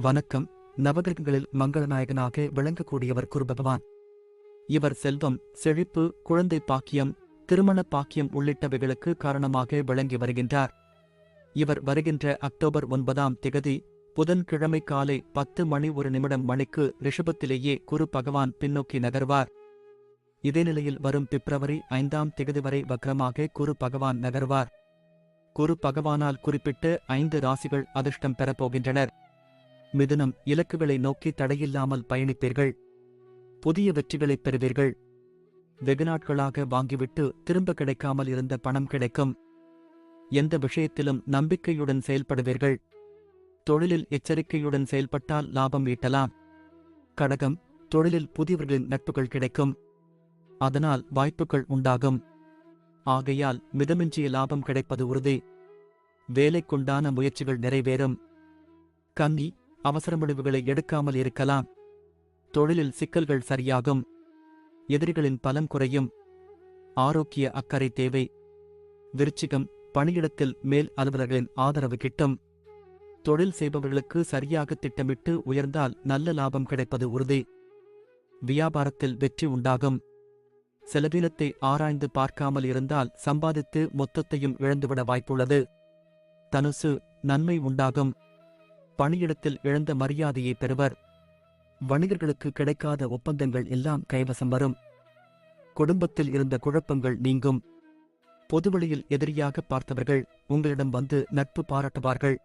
வணக்கம். நவகிரகங்களில் மங்களநாயகனாக விளங்கக்கூடியவர் குரு பகவான் இவர் செல்வம் செழிப்பு குழந்தை பாக்கியம் திருமண பாக்கியம் உள்ளிட்டவைகளுக்கு காரணமாக விளங்கி வருகின்றார். இவர் வருகின்ற அக்டோபர் ஒன்பதாம் திகதி புதன்கிழமை காலை பத்து மணி ஒரு நிமிடம் மணிக்கு ரிஷபத்திலேயே குரு பகவான் பின்னோக்கி நகர்வார். இதே நிலையில் வரும் பிப்ரவரி ஐந்தாம் திகதி வரை வக்ரமாக குரு பகவான் நகர்வார். குரு பகவானால் குறிப்பிட்டு ஐந்து ராசிகள் அதிர்ஷ்டம் பெறப்போகின்றனர் மிதுனம் இலக்குகளை நோக்கி தடையில்லாமல் பயணிப்பீர்கள். புதிய வெற்றிகளைப் பெறுவீர்கள். வெகு நாட்களாக வாங்கிவிட்டு திரும்ப கிடைக்காமல் இருந்த பணம் கிடைக்கும். எந்த விஷயத்திலும் நம்பிக்கையுடன் செயல்படுவீர்கள். தொழிலில் எச்சரிக்கையுடன் செயல்பட்டால் லாபம் ஈட்டலாம். கடகம் தொழிலில் புதியவர்களின் நட்புகள் கிடைக்கும். அதனால் வாய்ப்புகள் உண்டாகும். ஆகையால் மிதமிஞ்சிய லாபம் கிடைப்பது உறுதி. வேலைக்குண்டான முயற்சிகள் நிறைவேறும். கன்னி அவசர முடிவுகளை எடுக்காமல் இருக்கலாம். தொழிலில் சிக்கல்கள் சரியாகும். எதிரிகளின் பலம் குறையும். ஆரோக்கிய அக்கறை தேவை. விருச்சிகம் பணியிடத்தில் மேல் அலுவலர்களின் ஆதரவு கிட்டும். தொழில் செய்பவர்களுக்கு சரியாக திட்டமிட்டு உயர்ந்தால் நல்ல லாபம் கிடைப்பது உறுதி. வியாபாரத்தில் வெற்றி உண்டாகும். செலவினத்தை ஆராய்ந்து பார்க்காமல் இருந்தால் சம்பாதித்து மொத்தத்தையும் இழந்துவிட வாய்ப்புள்ளது. தனுசு நன்மை உண்டாகும். பணியிடத்தில் இழந்த மரியாதையை பெறுவர். வணிகர்களுக்கு கிடைக்காத ஒப்பந்தங்கள் எல்லாம் கைவசம் வரும். குடும்பத்தில் இருந்த குழப்பங்கள் நீங்கும். பொதுவெளியில் எதிரியாக பார்த்தவர்கள் உங்களிடம் வந்து நட்பு பாராட்டுவார்கள்.